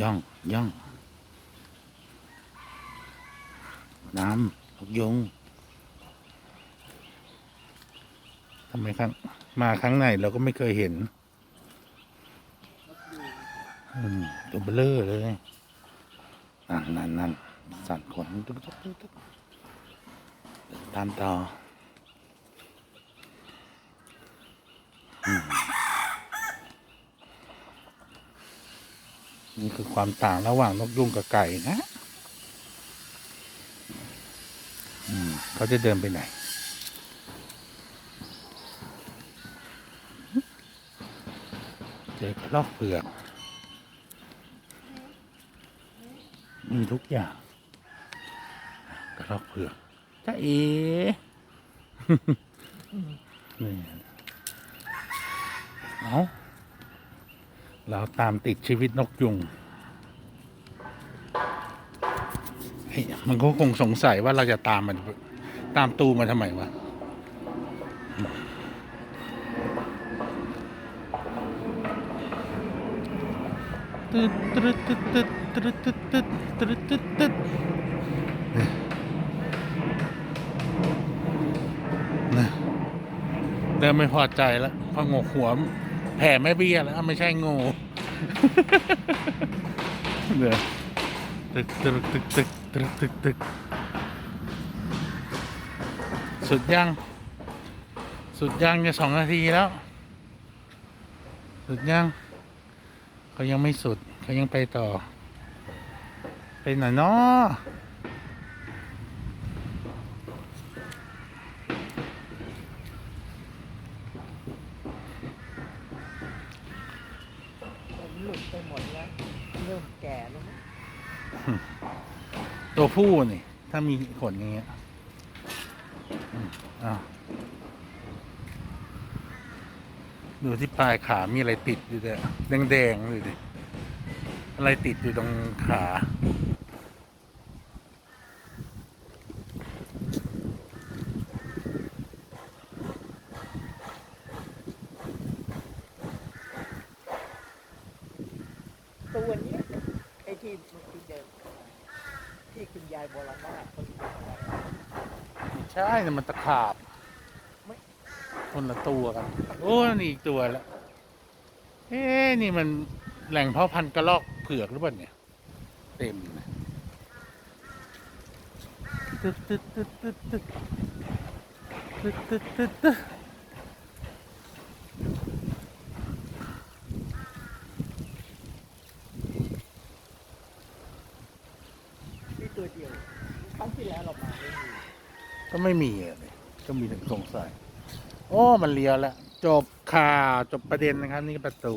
ย่องย่องน้ำนกยุงทำไมครั้งมาครั้งไหนเราก็ไม่เคยเห็นอืมตัวเบลอเลยนั่นนั่นนั่นสั่นขนตุ๊บตุ๊บตุ๊บตุ๊บเดินตามต่อ นี่คือความต่างระหว่างนกยุงกับไก่นะอืมเขาจะเดินไปไหน เจอกระรอกเผือก มีทุกอย่างกระรอกเผือกจ้าเอ๋นี่เอา เราตามติดชีวิตนกยุง มันก็คงสงสัยว่าเราจะตามมัน ตามตูมันทำไมวะ ตึ๊ดตึ๊ดตึ๊ดตึ๊ดตึ๊ดตึ๊ดตึ๊ดตึ๊ดตึ๊ดตึ๊ดนะเริ่มไม่พอใจแล้วพองกหัว แผ่ไม่เบี้ยแล้วไม่ใช่งูเดี๋ยวตึกตึกตึกตึกตึกตึกตึกสุดยัง สุดยังจะสองนาทีแล้ว สุดยังเขายังไม่สุดเขายังไปต่อ ไปไหนเนาะ ผมหลุดไปหมดแล้ว เริ่มแก่แล้วมั้ง ตัวผู้นี่ถ้ามีขนอย่างเงี้ยอ้าวดูที่ปลายขามีอะไรติดอยู่เนี่ยแดงๆเลยดิอะไรติดอยู่ตรงขาตัวนี้ไอ้ที่เมื่อกี้เดินเข้าม ที่คุณยายโบราณนาถเขาเลี้ยงเอาไว้ไม่ใช่นะมันตะขาบไม่คนละตัวกัน โอ้นี่อีกตัวแล้วเอ๊ะนี่มันแหล่งเพาะพันธุ์กระรอกเผือกหรือเปล่าเนี่ย เต็มเลยตึ๊ดตึ๊ดตึ๊ดตึ๊ดตึ๊ดตึ๊ดตึ๊ดตึ๊ด่ตัวเดียวครั้งที่แล้วเรามาไม่มีก็ไม่มีอะไรก็มีแต่สงสัย โอ้ มันเลี้ยวแล้ว จบข่าวจบประเด็นนะครับ นี่ประตู